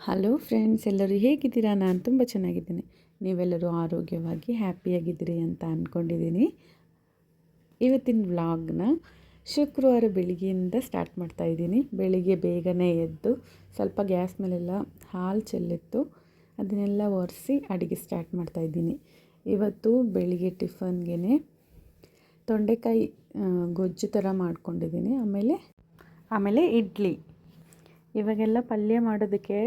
Hello friends ಎಲ್ಲರೂ ಹೇಗಿದ್ದೀರಾ? ನಾನು ತುಂಬ ಚೆನ್ನಾಗಿದ್ದೀನಿ. ನೀವೆಲ್ಲರೂ ಆರೋಗ್ಯವಾಗಿ ಹ್ಯಾಪಿಯಾಗಿದ್ದೀರಿ ಅಂತ ಅಂದ್ಕೊಂಡಿದ್ದೀನಿ ಇವತ್ತಿನ ವ್ಲಾಗ್ನ ಶುಕ್ರವಾರ ಬೆಳಿಗ್ಗೆಯಿಂದ ಸ್ಟಾರ್ಟ್ ಮಾಡ್ತಾ ಇದ್ದೀನಿ. ಬೆಳಿಗ್ಗೆ ಬೇಗನೆ ಎದ್ದು ಸ್ವಲ್ಪ ಗ್ಯಾಸ್ ಮೇಲೆಲ್ಲ ಹಾಲು ಚೆಲ್ಲಿತ್ತು. ಅದನ್ನೆಲ್ಲ ಒರೆಸಿ ಅಡುಗೆ ಸ್ಟಾರ್ಟ್ ಮಾಡ್ತಾ ಇದ್ದೀನಿ. ಇವತ್ತು ಬೆಳಿಗ್ಗೆ ಟಿಫನ್ಗೆ ತೊಂಡೆಕಾಯಿ ಗೊಜ್ಜು ಥರ ಮಾಡ್ಕೊಂಡಿದ್ದೀನಿ. ಆಮೇಲೆ ಆಮೇಲೆ ಇಡ್ಲಿ. ಇವಾಗೆಲ್ಲ ಪಲ್ಯ ಮಾಡೋದಕ್ಕೆ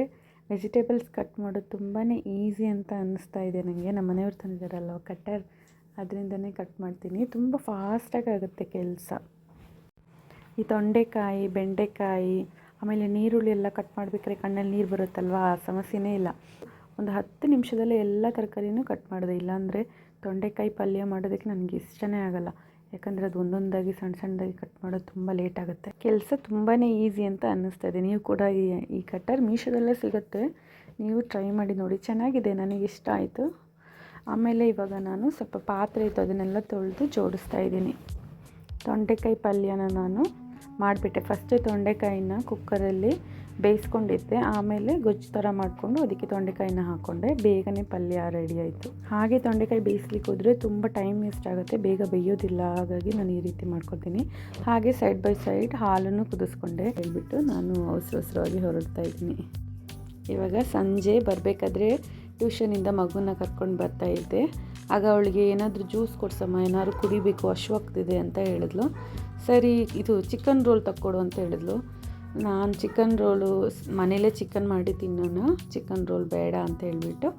ವೆಜಿಟೇಬಲ್ಸ್ ಕಟ್ ಮಾಡೋದು ತುಂಬಾ ಈಸಿ ಅಂತ ಅನ್ನಿಸ್ತಾ ಇದೆ ನನಗೆ ನಮ್ಮ ಮನೆಯವ್ರು ತಂದಿದ್ದಾರಲ್ವ ಕಟ್ಟರ್ ಅದರಿಂದನೇ ಕಟ್ ಮಾಡ್ತೀನಿ. ತುಂಬ ಫಾಸ್ಟಾಗಿ ಆಗುತ್ತೆ ಕೆಲಸ. ಈ ತೊಂಡೆಕಾಯಿ, ಬೆಂಡೆಕಾಯಿ, ಆಮೇಲೆ ನೀರುಳ್ಳಿ ಎಲ್ಲ ಕಟ್ ಮಾಡಬೇಕಾದ್ರೆ ಕಣ್ಣಲ್ಲಿ ನೀರು ಬರುತ್ತಲ್ವ? ಆ ಸಮಸ್ಯೆನೇ ಇಲ್ಲ. ಒಂದು ಹತ್ತು ನಿಮಿಷದಲ್ಲೇ ಎಲ್ಲ ತರಕಾರಿನೂ ಕಟ್ ಮಾಡಿದೆ. ಇಲ್ಲಾಂದರೆ ತೊಂಡೆಕಾಯಿ ಪಲ್ಯ ಮಾಡೋದಕ್ಕೆ ನನಗೆ ಇಷ್ಟನೇ ಆಗಲ್ಲ. ಯಾಕಂದರೆ ಅದು ಒಂದೊಂದಾಗಿ ಸಣ್ಣ ಸಣ್ಣದಾಗಿ ಕಟ್ ಮಾಡೋದು ತುಂಬ ಲೇಟ್ ಆಗುತ್ತೆ. ಕೆಲಸ ತುಂಬಾ ಈಸಿ ಅಂತ ಅನ್ನಿಸ್ತಾ ಇದೆ. ನೀವು ಕೂಡ ಈ ಈ ಕಟ್ಟರ್ ಮೀಶೋದಲ್ಲೇ ಸಿಗುತ್ತೆ. ನೀವು ಟ್ರೈ ಮಾಡಿ ನೋಡಿ. ಚೆನ್ನಾಗಿದೆ, ನನಗೆ ಇಷ್ಟ ಆಯಿತು. ಆಮೇಲೆ ಇವಾಗ ನಾನು ಸ್ವಲ್ಪ ಪಾತ್ರೆ ಇತ್ತು, ಅದನ್ನೆಲ್ಲ ತೊಳೆದು ಜೋಡಿಸ್ತಾ ಇದ್ದೀನಿ. ತೊಂಡೆಕಾಯಿ ಪಲ್ಯನ ನಾನು ಮಾಡಿಬಿಟ್ಟೆ. ಫಸ್ಟು ತೊಂಡೆಕಾಯಿನ ಕುಕ್ಕರಲ್ಲಿ ಬೇಯಿಸ್ಕೊಂಡಿದ್ದೆ. ಆಮೇಲೆ ಗೊಜ್ಜು ಥರ ಮಾಡಿಕೊಂಡು ಅದಕ್ಕೆ ತೊಂಡೆಕಾಯಿನ ಹಾಕ್ಕೊಂಡೆ ಬೇಗನೆ ಪಲ್ಯ ರೆಡಿ ಆಯಿತು. ಹಾಗೆ ತೊಂಡೆಕಾಯಿ ಬೇಯಿಸ್ಲಿಕ್ಕೆ ಹೋದರೆ ತುಂಬ ಟೈಮ್ ವೇಸ್ಟ್ ಆಗುತ್ತೆ. ಬೇಗ ಬೇಯೋದಿಲ್ಲ. ಹಾಗಾಗಿ ನಾನು ಈ ರೀತಿ ಮಾಡ್ಕೊತೀನಿ ಹಾಗೆ ಸೈಡ್ ಬೈ ಸೈಡ್ ಹಾಲನ್ನು ಕುದಿಸ್ಕೊಂಡೆ. ಹೇಳ್ಬಿಟ್ಟು ನಾನು ಅವಸರ ಅವಸರವಾಗಿ ಹೊರಡ್ತಾ ಇದ್ದೀನಿ. ಇವಾಗ ಸಂಜೆ ಬರಬೇಕಾದ್ರೆ ಟ್ಯೂಷನಿಂದ ಮಗುನ ಕರ್ಕೊಂಡು ಬರ್ತಾ ಇದ್ದೆ. ಆಗ ಅವಳಿಗೆ ಏನಾದರೂ ಜ್ಯೂಸ್ ಕೊಡ್ಸಮ್ಮ ಏನಾದ್ರು ಕುಡಿಬೇಕು ಹಶ್ವಾಗ್ತಿದೆ ಅಂತ ಹೇಳಿದ್ಲು. ಸರಿ, ಇದು ಚಿಕನ್ ರೋಲ್ ತಕ್ಕೊಡು ಅಂತ ಹೇಳಿದ್ಲು. ನಾನು ಚಿಕನ್ ರೋಲು ಮನೇಲೇ ಚಿಕನ್ ಮಾಡಿ ತಿನ್ನೋಣ ಚಿಕನ್ ರೋಲ್ ಬೇಡ ಅಂತ ಹೇಳಿಬಿಟ್ಟು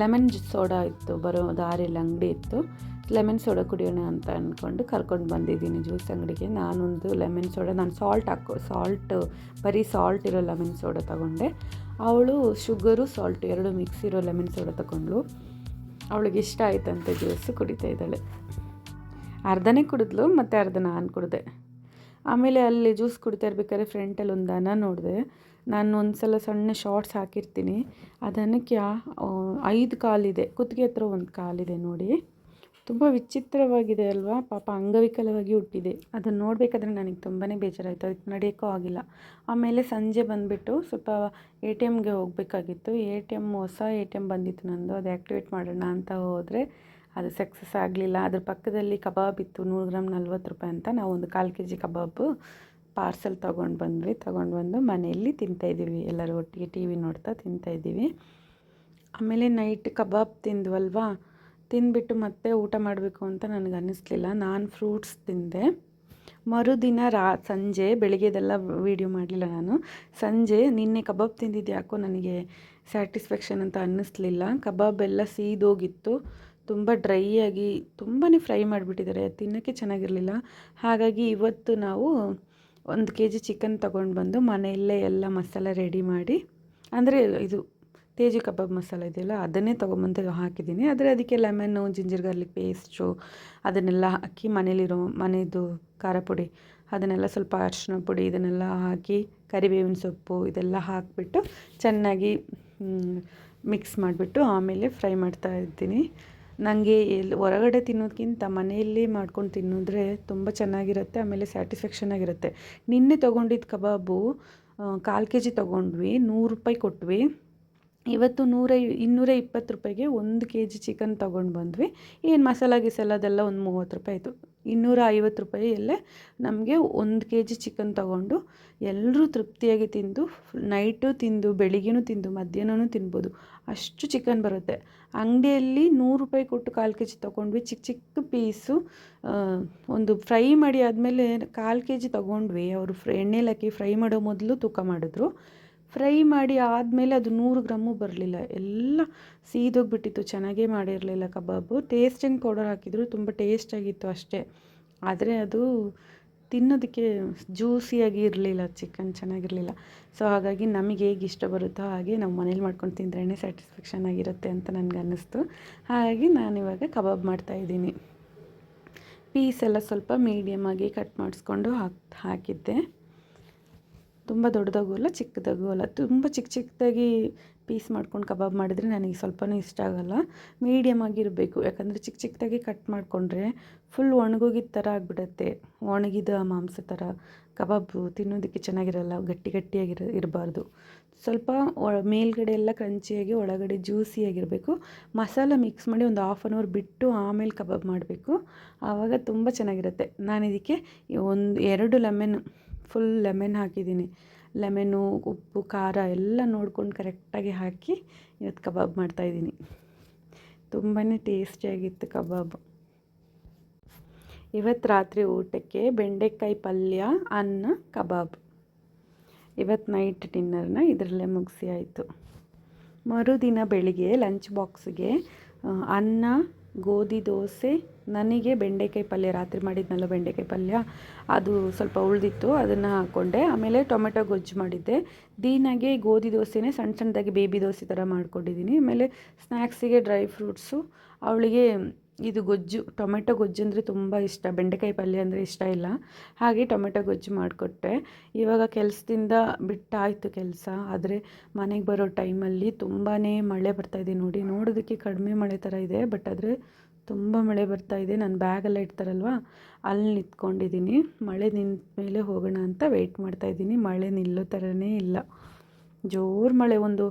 ಲೆಮನ್ ಸೋಡಾ ಇತ್ತು, ಬರೋ ದಾರಿಯಲ್ಲಿ ಅಂಗಡಿ ಇತ್ತು. ಲೆಮನ್ ಸೋಡಾ ಕುಡಿಯೋಣ ಅಂತ ಅಂದ್ಕೊಂಡು ಕರ್ಕೊಂಡು ಬಂದಿದ್ದೀನಿ ಜ್ಯೂಸ್ ಅಂಗಡಿಗೆ. ನಾನೊಂದು ಲೆಮನ್ ಸೋಡಾ ನಾನು ಸಾಲ್ಟ್ ಹಾಕೋ ಸಾಲ್ಟ್ ಬರೀ ಸಾಲ್ಟ್ ಇರೋ ಲೆಮನ್ ಸೋಡಾ ತಗೊಂಡೆ. ಅವಳು ಶುಗರು ಸಾಲ್ಟ್ ಎರಡು ಮಿಕ್ಸ್ ಇರೋ ಲೆಮನ್ ಸೋಡಾ ತಗೊಂಡ್ಳು. ಅವಳಿಗೆ ಇಷ್ಟ ಆಯ್ತಂತೆ ಜ್ಯೂಸು ಕುಡಿತಾ ಇದ್ದಾಳೆ. ಅರ್ಧನೇ ಕುಡಿದ್ಲು, ಮತ್ತು ಅರ್ಧ ನಾನು ಕುಡಿದೆ. ಆಮೇಲೆ ಅಲ್ಲಿ ಜ್ಯೂಸ್ ಕುಡಿತಾ ಇರ್ಬೇಕಾದ್ರೆ ಫ್ರೆಂಟಲ್ಲಿ ಒಂದು ದನ ನೋಡಿದೆ. ನಾನು ಒಂದು ಸಲ ಸಣ್ಣ ಶಾರ್ಟ್ಸ್ ಹಾಕಿರ್ತೀನಿ. ಅದನ್ನಕ್ಕೆ ಐದು ಕಾಲಿದೆ. ಕುತ್ತಿಗೆ ಹತ್ರ ಒಂದು ಕಾಲಿದೆ ನೋಡಿ. ತುಂಬ ವಿಚಿತ್ರವಾಗಿದೆ ಅಲ್ವಾ? ಪಾಪ ಅಂಗವಿಕಲವಾಗಿ ಹುಟ್ಟಿದೆ. ಅದನ್ನು ನೋಡಬೇಕಾದ್ರೆ ನನಗೆ ತುಂಬಾ ಬೇಜಾರಾಯಿತು. ಅದಕ್ಕೆ ನಡೆಯೋಕ್ಕೂ ಆಗಿಲ್ಲ. ಆಮೇಲೆ ಸಂಜೆ ಬಂದುಬಿಟ್ಟು ಸ್ವಲ್ಪ ಎ ಟಿ ಎಮ್ಗೆ ಹೋಗಬೇಕಾಗಿತ್ತು. ಎ ಟಿ ಎಂ ಹೊಸ ಎ ಟಿ ಎಂ ಬಂದಿತ್ತು ನಂದು. ಅದು ಆ್ಯಕ್ಟಿವೇಟ್ ಮಾಡೋಣ ಅಂತ ಹೋದರೆ ಅದು ಸಕ್ಸಸ್ ಆಗಲಿಲ್ಲ. ಅದ್ರ ಪಕ್ಕದಲ್ಲಿ ಕಬಾಬ್ ಇತ್ತು, ನೂರು ಗ್ರಾಮ್ ನಲ್ವತ್ತು ರೂಪಾಯಿ ಅಂತ. ನಾವು ಒಂದು ಕಾಲು ಕೆ ಜಿ ಕಬಾಬು ಪಾರ್ಸೆಲ್ ತೊಗೊಂಡು ಬಂದ್ವಿ. ತೊಗೊಂಡು ಬಂದು ಮನೆಯಲ್ಲಿ ತಿಂತಾಯಿದ್ದೀವಿ ಎಲ್ಲರೂ ಒಟ್ಟಿಗೆ ಟಿ ವಿ ನೋಡ್ತಾ ತಿಂತಾಯಿದ್ದೀವಿ ಆಮೇಲೆ ನೈಟ್ ಕಬಾಬ್ ತಿಂದ್ವಲ್ವಾ? ತಿಂದ್ಬಿಟ್ಟು ಮತ್ತೆ ಊಟ ಮಾಡಬೇಕು ಅಂತ ನನಗೆ ಅನ್ನಿಸ್ಲಿಲ್ಲ ನಾನು ಫ್ರೂಟ್ಸ್ ತಿಂದೆ. ಮರುದಿನ ರಾ, ಸಂಜೆ ಬೆಳಿಗ್ಗೆದೆಲ್ಲ ವೀಡಿಯೋ ಮಾಡಲಿಲ್ಲ ನಾನು. ಸಂಜೆ ನಿನ್ನೆ ಕಬಾಬ್ ತಿಂದಿದ್ದು ಯಾಕೋ ನನಗೆ ಸ್ಯಾಟಿಸ್ಫ್ಯಾಕ್ಷನ್ ಅಂತ ಅನ್ನಿಸ್ಲಿಲ್ಲ ಕಬಾಬ್ ಎಲ್ಲ ಸೀದೋಗಿತ್ತು. ತುಂಬ ಡ್ರೈ ಆಗಿ ತುಂಬಾ ಫ್ರೈ ಮಾಡಿಬಿಟ್ಟಿದ್ದಾರೆ. ತಿನ್ನೋಕ್ಕೆ ಚೆನ್ನಾಗಿರಲಿಲ್ಲ. ಹಾಗಾಗಿ ಇವತ್ತು ನಾವು ಒಂದು ಕೆ ಜಿ ಚಿಕನ್ ತೊಗೊಂಡು ಬಂದು ಮನೆಯಲ್ಲೇ ಎಲ್ಲ ಮಸಾಲೆ ರೆಡಿ ಮಾಡಿ, ಅಂದರೆ ಇದು ತೇಜು ಕಬಾಬ್ ಮಸಾಲ ಇದೆಯಲ್ಲ, ಅದನ್ನೇ ತೊಗೊಂಬಂದು ಹಾಕಿದ್ದೀನಿ. ಆದರೆ ಅದಕ್ಕೆ ಲೆಮನ್ನು, ಜಿಂಜರ್ ಗಾರ್ಲಿಕ್ ಪೇಸ್ಟು, ಅದನ್ನೆಲ್ಲ ಹಾಕಿ ಮನೇಲಿರೋ ಮನೆಯದು ಖಾರ ಪುಡಿ, ಅದನ್ನೆಲ್ಲ ಸ್ವಲ್ಪ ಅರಿಶಿನ ಪುಡಿ, ಇದನ್ನೆಲ್ಲ ಹಾಕಿ ಕರಿಬೇವಿನ ಸೊಪ್ಪು ಇದೆಲ್ಲ ಹಾಕಿಬಿಟ್ಟು ಚೆನ್ನಾಗಿ ಮಿಕ್ಸ್ ಮಾಡಿಬಿಟ್ಟು ಆಮೇಲೆ ಫ್ರೈ ಮಾಡ್ತಾ ಇದ್ದೀನಿ. ನನಗೆ ಎಲ್ಲಿ ಹೊರಗಡೆ ತಿನ್ನೋದಕ್ಕಿಂತ ಮನೆಯಲ್ಲಿ ಮಾಡ್ಕೊಂಡು ತಿನ್ನಿದ್ರೆ ತುಂಬ ಚೆನ್ನಾಗಿರುತ್ತೆ, ಆಮೇಲೆ ಸ್ಯಾಟಿಸ್ಫ್ಯಾಕ್ಷನ್ ಆಗಿರುತ್ತೆ. ನಿನ್ನೆ ತೊಗೊಂಡಿದ್ದ ಕಬಾಬು ಕಾಲು ಕೆ ಜಿ ತೊಗೊಂಡ್ವಿ, ನೂರು ರೂಪಾಯಿ ಕೊಟ್ವಿ. ಇವತ್ತು ನೂರ, ಇನ್ನೂರ ಇಪ್ಪತ್ತು ರೂಪಾಯಿಗೆ ಒಂದು ಕೆ ಜಿ ಚಿಕನ್ ತೊಗೊಂಡು ಬಂದ್ವಿ. ಏನು ಮಸಾಲ ಗಿಸಾಲ ಅದೆಲ್ಲ ಒಂದು ಮೂವತ್ತು ರೂಪಾಯಿ ಆಯಿತು. ಇನ್ನೂರ ಐವತ್ತು ರೂಪಾಯಿಯಲ್ಲೇ ನಮಗೆ ಒಂದು ಕೆ ಜಿ ಚಿಕನ್ ತಗೊಂಡು ಎಲ್ಲರೂ ತೃಪ್ತಿಯಾಗಿ ತಿಂದು ನೈಟು ತಿಂದು ಬೆಳಿಗ್ಗೆನೂ ತಿಂದು ಮಧ್ಯಾಹ್ನವೂ ತಿನ್ಬೋದು. ಅಷ್ಟು ಚಿಕನ್ ಬರುತ್ತೆ. ಅಂಗಡಿಯಲ್ಲಿ ನೂರು ರೂಪಾಯಿ ಕೊಟ್ಟು ಕಾಲು ಕೆ ಜಿ ತೊಗೊಂಡ್ವಿ. ಚಿಕ್ಕ ಚಿಕ್ಕ ಪೀಸು ಒಂದು ಫ್ರೈ ಮಾಡಿ ಆದಮೇಲೆ ಕಾಲು ಕೆ ಜಿ ತೊಗೊಂಡ್ವಿ. ಅವರು ಫ್ರೈ ಎಣ್ಣೆಲಿ ಹಾಕಿ ಫ್ರೈ ಮಾಡೋ ಮೊದಲು ತೂಕ ಮಾಡಿದ್ರು. ಫ್ರೈ ಮಾಡಿ ಆದಮೇಲೆ ಅದು ನೂರು ಗ್ರಾಮು ಬರಲಿಲ್ಲ. ಎಲ್ಲ ಸೀದೋಗಿಬಿಟ್ಟಿತ್ತು. ಚೆನ್ನಾಗೇ ಮಾಡಿರಲಿಲ್ಲ ಕಬಾಬು. ಟೇಸ್ಟಿಂಗ್ ಪೌಡರ್ ಹಾಕಿದ್ರು ತುಂಬ ಟೇಸ್ಟಾಗಿತ್ತು ಅಷ್ಟೇ. ಆದರೆ ಅದು ತಿನ್ನೋದಕ್ಕೆ ಜ್ಯೂಸಿಯಾಗಿ ಇರಲಿಲ್ಲ, ಚಿಕನ್ ಚೆನ್ನಾಗಿರಲಿಲ್ಲ. ಸೊ ಹಾಗಾಗಿ ನಮಗೆ ಹೇಗೆ ಇಷ್ಟ ಬರುತ್ತೋ ಹಾಗೆ ನಾವು ಮನೇಲಿ ಮಾಡ್ಕೊಂಡು ತಿಂದ್ರೇ ಸ್ಯಾಟಿಸ್ಫ್ಯಾಕ್ಷನ್ ಆಗಿರುತ್ತೆ ಅಂತ ನನಗೆ ಅನ್ನಿಸ್ತು. ಹಾಗಾಗಿ ನಾನಿವಾಗ ಕಬಾಬ್ ಮಾಡ್ತಾಯಿದ್ದೀನಿ ಪೀಸ್ ಎಲ್ಲ ಸ್ವಲ್ಪ ಮೀಡಿಯಮ್ ಆಗಿ ಕಟ್ ಮಾಡಿಸ್ಕೊಂಡು ಹಾಕಿ, ಹಾಕಿದ್ದೆ. ತುಂಬ ದೊಡ್ಡದಾಗೂ ಅಲ್ಲ, ಚಿಕ್ಕದಾಗೂ ಅಲ್ಲ. ತುಂಬ ಚಿಕ್ಕ ಚಿಕ್ಕದಾಗಿ ಪೀಸ್ ಮಾಡ್ಕೊಂಡು ಕಬಾಬ್ ಮಾಡಿದರೆ ನನಗೆ ಸ್ವಲ್ಪನೂ ಇಷ್ಟ ಆಗೋಲ್ಲ. ಮೀಡಿಯಮ್ ಆಗಿರಬೇಕು. ಯಾಕಂದರೆ ಚಿಕ್ಕ ಚಿಕ್ಕದಾಗಿ ಕಟ್ ಮಾಡಿಕೊಂಡ್ರೆ ಫುಲ್ ಒಣಗೋಗಿದ ಥರ ಆಗಿಬಿಡತ್ತೆ. ಒಣಗಿದ ಮಾಂಸ ಥರ ಕಬಾಬು ತಿನ್ನೋದಕ್ಕೆ ಚೆನ್ನಾಗಿರಲ್ಲ, ಗಟ್ಟಿ ಗಟ್ಟಿಯಾಗಿರ, ಇರಬಾರ್ದು. ಸ್ವಲ್ಪ ಮೇಲ್ಗಡೆ ಎಲ್ಲ ಕ್ರಂಚಿಯಾಗಿ, ಒಳಗಡೆ ಜ್ಯೂಸಿಯಾಗಿರಬೇಕು ಮಸಾಲ ಮಿಕ್ಸ್ ಮಾಡಿ ಒಂದು ಹಾಫ್ ಆನ್ ಅವರ್ ಬಿಟ್ಟು ಆಮೇಲೆ ಕಬಾಬ್ ಮಾಡಬೇಕು. ಆವಾಗ ತುಂಬ ಚೆನ್ನಾಗಿರುತ್ತೆ. ನಾನು ಇದಕ್ಕೆ ಒಂದು ಎರಡು ಲೆಮನ್ ಫುಲ್ ಲೆಮೆನ್ ಹಾಕಿದ್ದೀನಿ. ಲೆಮೆನು ಉಪ್ಪು, ಖಾರ ಎಲ್ಲ ನೋಡ್ಕೊಂಡು ಕರೆಕ್ಟಾಗಿ ಹಾಕಿ ಇವತ್ತು ಕಬಾಬ್ ಮಾಡ್ತಾಯಿದ್ದೀನಿ ತುಂಬಾ ಟೇಸ್ಟಿಯಾಗಿತ್ತು ಕಬಾಬ್. ಇವತ್ತು ರಾತ್ರಿ ಊಟಕ್ಕೆ ಬೆಂಡೆಕಾಯಿ ಪಲ್ಯ, ಅನ್ನ, ಕಬಾಬ್. ಇವತ್ತು ನೈಟ್ ಡಿನ್ನರ್ನ ಇದರಲ್ಲೇ ಮುಗಿಸಿ ಆಯಿತು. ಮರುದಿನ ಬೆಳಿಗ್ಗೆ ಲಂಚ್ ಬಾಕ್ಸ್ಗೆ ಅನ್ನ, ಗೋಧಿ ದೋಸೆ ನನಗೆ ಬೆಂಡೆಕಾಯಿ ಪಲ್ಯ, ರಾತ್ರಿ ಮಾಡಿದ್ನಲ್ಲ ಬೆಂಡೆಕಾಯಿ ಪಲ್ಯ, ಅದು ಸ್ವಲ್ಪ ಉಳಿದಿತ್ತು, ಅದನ್ನು ಹಾಕ್ಕೊಂಡೆ ಆಮೇಲೆ ಟೊಮೆಟೊ ಗೊಜ್ಜು ಮಾಡಿದ್ದೆ. ದೀನಾಗೆ ಗೋಧಿ ದೋಸೆನೇ ಸಣ್ಣ ಸಣ್ಣದಾಗಿ ಬೇಬಿ ದೋಸೆ ಥರ ಮಾಡ್ಕೊಂಡಿದ್ದೀನಿ. ಆಮೇಲೆ ಸ್ನ್ಯಾಕ್ಸಿಗೆ ಡ್ರೈ ಫ್ರೂಟ್ಸು, ಅವಳಿಗೆ ಇದು ಗೊಜ್ಜು, ಟೊಮೆಟೊ ಗೊಜ್ಜು ಅಂದರೆ ತುಂಬ ಇಷ್ಟ. ಬೆಂಡೆಕಾಯಿ ಪಲ್ಯ ಅಂದರೆ ಇಷ್ಟ ಇಲ್ಲ. ಹಾಗೆ ಟೊಮೆಟೊ ಗೊಜ್ಜು ಮಾಡಿಕೊಟ್ಟೆ. ಇವಾಗ ಕೆಲಸದಿಂದ ಬಿಟ್ಟಾಯಿತು ಕೆಲಸ. ಆದರೆ ಮನೆಗೆ ಬರೋ ಟೈಮಲ್ಲಿ ತುಂಬಾ ಮಳೆ ಬರ್ತಾಯಿದೆ ನೋಡಿ. ನೋಡೋದಕ್ಕೆ ಕಡಿಮೆ ಮಳೆ ಥರ ಇದೆ, ಬಟ್ ಆದರೆ ತುಂಬ ಮಳೆ ಬರ್ತಾ ಇದೆ. ನಾನು ಬ್ಯಾಗೆಲ್ಲ ಇಡ್ತಾರಲ್ವ? ಅಲ್ಲಿ ನಿಂತ್ಕೊಂಡಿದ್ದೀನಿ ಮಳೆ ನಿಂತ ಮೇಲೆ ಹೋಗೋಣ ಅಂತ ವೆಯ್ಟ್ ಮಾಡ್ತಾಯಿದ್ದೀನಿ ಮಳೆ ನಿಲ್ಲೋ ಥರನೇ ಇಲ್ಲ. ಜೋರು ಮಳೆ. ಒಂದು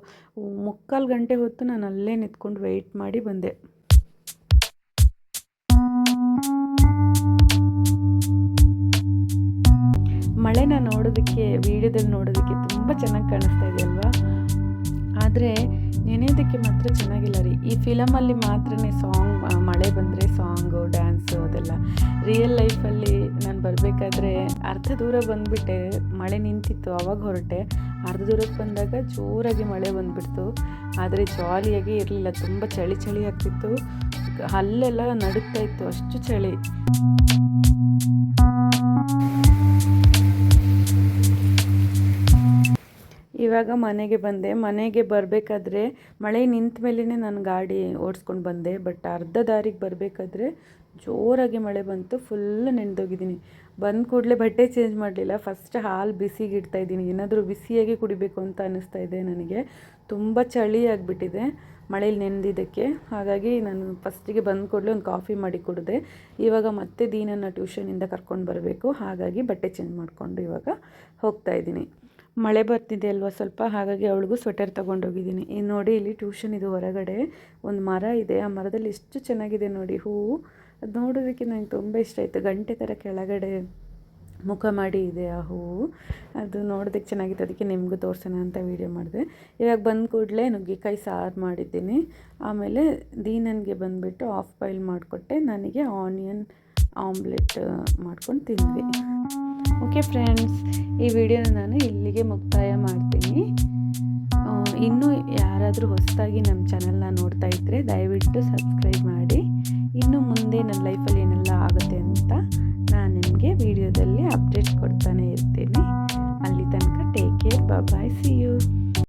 ಮುಕ್ಕಾಲು ಗಂಟೆ ಹೊತ್ತು ನಾನು ಅಲ್ಲೇ ನಿಂತ್ಕೊಂಡು ವೆಯ್ಟ್ ಮಾಡಿ ಬಂದೆ. ಮಳೆನ ನೋಡೋದಕ್ಕೆ ವೀಡಿಯೋದಲ್ಲಿ ನೋಡೋದಕ್ಕೆ ತುಂಬ ಚೆನ್ನಾಗಿ ಕಾಣಿಸ್ತಾ ಇದೆ ಅಲ್ವಾ? ಆದರೆ ನೆನೆಯೋದಕ್ಕೆ ಮಾತ್ರ ಚೆನ್ನಾಗಿಲ್ಲ ರೀ. ಈ ಫಿಲಮಲ್ಲಿ ಮಾತ್ರ ಸಾಂಗ್ ಮಳೆ ಬಂದರೆ ಸಾಂಗು ಡ್ಯಾನ್ಸು ಅದೆಲ್ಲ. ರಿಯಲ್ ಲೈಫಲ್ಲಿ ನಾನು ಬರಬೇಕಾದ್ರೆ ಅರ್ಧ ದೂರ ಬಂದುಬಿಟ್ಟೆ, ಮಳೆ ನಿಂತಿತ್ತು, ಅವಾಗ ಹೊರಟೆ. ಅರ್ಧ ದೂರಕ್ಕೆ ಬಂದಾಗ ಜೋರಾಗಿ ಮಳೆ ಬಂದುಬಿಡ್ತು. ಆದರೆ ಜಾಲಿಯಾಗಿ ಇರಲಿಲ್ಲ, ತುಂಬ ಚಳಿ ಚಳಿ ಆಗ್ತಿತ್ತು. ಅಲ್ಲೆಲ್ಲ ನಡುಗ್ತಾ ಇತ್ತು, ಅಷ್ಟು ಚಳಿ. ಇವಾಗ ಮನೆಗೆ ಬಂದೆ. ಮನೆಗೆ ಬರಬೇಕಾದ್ರೆ ಮಳೆ ನಿಂತ ಮೇಲೇ ನಾನು ಗಾಡಿ ಓಡಿಸ್ಕೊಂಡು ಬಂದೆ. ಬಟ್ ಅರ್ಧ ದಾರಿಗೆ ಬರಬೇಕಾದ್ರೆ ಜೋರಾಗಿ ಮಳೆ ಬಂತು. ಫುಲ್ ನೆನೆದೋಗಿದ್ದೀನಿ. ಬಂದ ಕೂಡಲೇ ಬಟ್ಟೆ ಚೇಂಜ್ ಮಾಡಲಿಲ್ಲ. ಫಸ್ಟ್ ಹಾಲು ಬಿಸಿಗೆ ಇಡ್ತಾಯಿದ್ದೀನಿ. ಏನಾದರೂ ಬಿಸಿಯಾಗಿ ಕುಡಿಬೇಕು ಅಂತ ಅನ್ನಿಸ್ತಾ ಇದೆ ನನಗೆ. ತುಂಬ ಚಳಿ ಆಗಿಬಿಟ್ಟಿದೆ ಮಳೇಲಿ ನೆನೆದಿದ್ದಕ್ಕೆ. ಹಾಗಾಗಿ ನಾನು ಫಸ್ಟಿಗೆ ಬಂದ ಕೂಡಲೇ ಒಂದು ಕಾಫಿ ಮಾಡಿ ಕುಡಿದೆ. ಇವಾಗ ಮತ್ತೆ ದೀನನ್ನು ಟ್ಯೂಷನಿಂದ ಕರ್ಕೊಂಡು ಬರಬೇಕು. ಹಾಗಾಗಿ ಬಟ್ಟೆ ಚೇಂಜ್ ಮಾಡಿಕೊಂಡು ಇವಾಗ ಹೋಗ್ತಾಯಿದ್ದೀನಿ ಮಳೆ ಬರ್ತಿದೆ ಅಲ್ವಾ? ಸ್ವಲ್ಪ ಹಾಗಾಗಿ ಅವಳಿಗೂ ಸ್ವೆಟರ್ ತೊಗೊಂಡೋಗಿದ್ದೀನಿ. ಇನ್ನು ನೋಡಿ ಇಲ್ಲಿ ಟ್ಯೂಷನ್ ಇದು ಹೊರಗಡೆ. ಒಂದು ಮರ ಇದೆ. ಆ ಮರದಲ್ಲಿ ಎಷ್ಟು ಚೆನ್ನಾಗಿದೆ ನೋಡಿ ಹೂವು ಅದು ನೋಡೋದಕ್ಕೆ ನನಗೆ ತುಂಬ ಇಷ್ಟ ಆಯಿತು. ಗಂಟೆ ಥರ ಕೆಳಗಡೆ ಮುಖ ಮಾಡಿ ಇದೆ ಆ ಹೂವು ಅದು ನೋಡೋದಕ್ಕೆ ಚೆನ್ನಾಗಿತ್ತು. ಅದಕ್ಕೆ ನಿಮಗೂ ತೋರಿಸೋಣ ಅಂತ ವೀಡಿಯೋ ಮಾಡಿದೆ. ಇವಾಗ ಬಂದ ಕೂಡಲೇ ನುಗ್ಗಿಕಾಯಿ ಸಾರು ಮಾಡಿದ್ದೀನಿ. ಆಮೇಲೆ ದೀನನ್ಗೆ ಬಂದುಬಿಟ್ಟು ಆಫ್ ಬಾಯ್ಲ್ ಮಾಡಿಕೊಟ್ಟೆ. ನನಗೆ ಆನಿಯನ್ ಆಮ್ಲೆಟ್ ಮಾಡ್ಕೊಂಡು ತಿಂದ್ವಿ. ಓಕೆ ಫ್ರೆಂಡ್ಸ್ ಈ ವಿಡಿಯೋನ ನಾನು ಇಲ್ಲಿಗೆ ಮುಕ್ತಾಯ ಮಾಡ್ತೀನಿ. ಇನ್ನೂ ಯಾರಾದರೂ ಹೊಸದಾಗಿ ನಮ್ಮ ಚಾನಲ್ನ ನೋಡ್ತಾ ಇದ್ದರೆ ದಯವಿಟ್ಟು ಸಬ್ಸ್ಕ್ರೈಬ್ ಮಾಡಿ. ಇನ್ನು ಮುಂದೆ ನನ್ನ ಲೈಫಲ್ಲಿ ಏನೆಲ್ಲ ಆಗುತ್ತೆ ಅಂತ ನಾನು ನಿಮಗೆ ವಿಡಿಯೋದಲ್ಲಿ ಅಪ್ಡೇಟ್ ಕೊಡ್ತಾನೆ ಇರ್ತೀನಿ. ಅಲ್ಲಿ ತನಕ take care bye see you